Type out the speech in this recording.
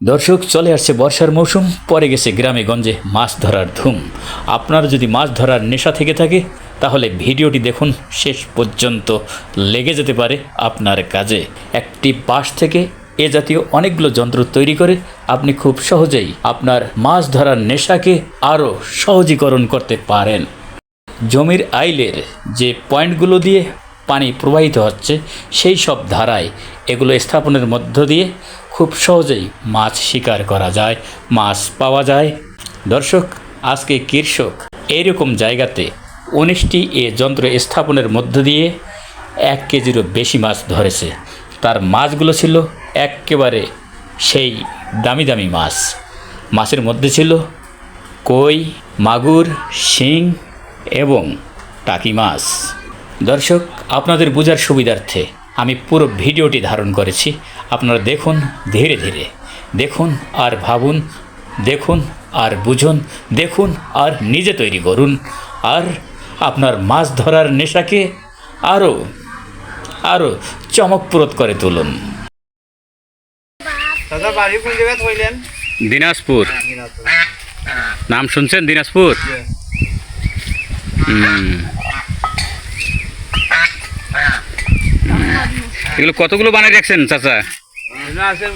দর্শক, চলে আসছে বর্ষার মৌসুম, পরে গেছে গ্রামে গঞ্জে মাছ ধরার ধুম। আপনার যদি মাছ ধরার নেশা থেকে থাকে, তাহলে ভিডিওটি দেখুন, শেষ পর্যন্ত লেগে যেতে পারে আপনার কাজে। একটি বাঁশ থেকে এ জাতীয় অনেকগুলো যন্ত্র তৈরি করে আপনি খুব সহজেই আপনার মাছ ধরার নেশাকে আরও সহজীকরণ করতে পারেন। জমির আইলের যে পয়েন্টগুলো দিয়ে পানি প্রবাহিত হচ্ছে, সেই সব ধারায় এগুলো স্থাপনের মধ্য দিয়ে খুব সহজেই মাছ শিকার করা যায়, মাছ পাওয়া যায়। দর্শক, আজকে কৃষক এইরকম জায়গাতে উনিশটি এ যন্ত্র স্থাপনের মধ্য দিয়ে এক কেজিরও বেশি মাছ ধরেছে। তার মাছগুলো ছিল একেবারে সেই দামি দামি মাছ। মাছের মধ্যে ছিল কই, মাগুর, শিং এবং টাকি মাছ। দর্শক, আপনাদের বোঝার সুবিধার্থে আমি পুরো ভিডিওটি ধারণ করেছি। আপনারা দেখুন ধীরে ধীরে। দেখুন আর ভাবুন দেখুন আর বুঝুন দেখুন আর নিজে তৈরি করুন। আর আপনার মাছ ধরার নেশাকে আরও আরও চমকপ্রদ করে তুলুন। দাদা বাড়ি কোন জায়গায় থইলেন? দিনাজপুর। নাম শুনছেন দিনাজপুর? হুম। এগুলো কতগুলো বানিয়ে রাখছেন চাচা? আছে